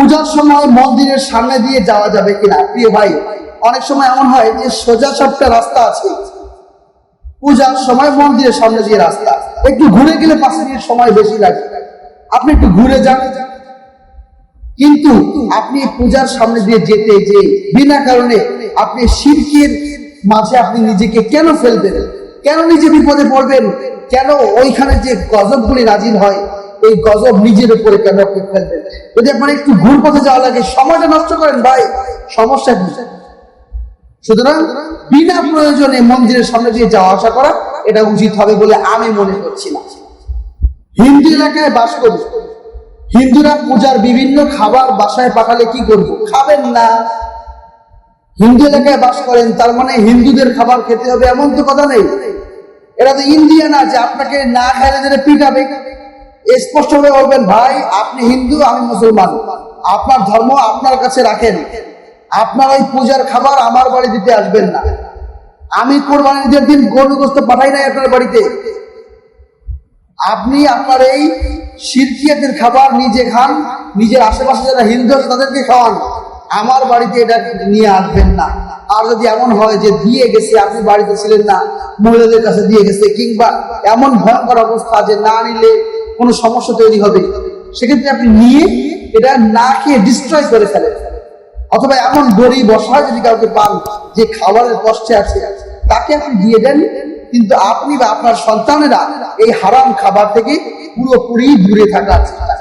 পূজার সময় মন্দিরের সামনে দিয়ে যাওয়া যাবে কিনা? প্রিয় ভাই, অনেক সময় এমন হয় যে সোজা সবটা রাস্তা আছে। পূজার সময় মন্দিরের সামনে দিয়ে রাস্তা। একটু ঘুরে গেলে পাঁচ মিনিট সময় বেশি লাগে। আপনি একটু ঘুরে যান। কিন্তু আপনি পূজার সামনে দিয়ে যেতে যে বিনা কারণে আপনি শিরকের মাঝে আপনি নিজেকে কেন ফেলবেন? কেন নিজে বিপদে পড়বেন? কেন ওইখানে যে গজবগুলি নাজিল হয়, এই গজব নিজের উপরে কেন আপনি ফেলবেন? যদি আপনার একটু ঘুর পথে যাওয়া লাগে সময়টা নষ্ট করেন ভাই, সমস্যা কি? সুতরাং বিনা প্রয়োজনে মন্দিরের সামনে দিয়ে যাওয়া আসা করা, এটা উচিত হবে বলে আমি মনে করছি না। হিন্দু এলাকায় বাস করি। হিন্দুরা পূজার বিভিন্ন খাবার বাসায় পাঠালে কি করব? খাবেন না। হিন্দু এলাকায় বাস করেন, তার মানে হিন্দুদের খাবার খেতে হবে এমন তো কথা নেই। এরা তো ইন্ডিয়া না যে আপনাকে না খাইলে যেটা পিটাবে। স্পষ্ট ভাবে বলবেন, ভাই, আপনি হিন্দু, আমি মুসলমান। আপনার ধর্ম আপনার কাছে রাখেন। আপনার ওই পূজার খাবার আমার বাড়ি দিতে আসবেন না। আমি কোরবানি ঈদের দিন গরু গোস্ত পাঠাই নাই আপনার বাড়িতে। আপনি আপনার এই শিরকিয়াতের খাবার নিজে খান, নিজের আশেপাশে যারা হিন্দু আছে তাদেরকে খাওয়ান। আমার বাড়িতে এটা নিয়ে আসবেন না। আর যদি এমন হয় যে দিয়ে গেছে, আপনি বাড়িতে ছিলেন না, মহিলাদের কাছে দিয়ে গেছে, কিংবা এমন ভয়ঙ্কর অবস্থা যে না নিলে কোনো সমস্যা তৈরি হবে। সেক্ষেত্রে আপনি নিয়ে এটা না খেয়ে ডিস্ট্রয় করে ফেলেন। অথবা এমন দড়ি বসা যদি কাউকে পান, যে খাবারের কষ্টে আছে, তাকে আপনি দিয়ে দেন, কিন্তু আপনি বা আপনার সন্তানেরা এই হারাম খাবার থেকে পুরোপুরি দূরে থাকার চেষ্টা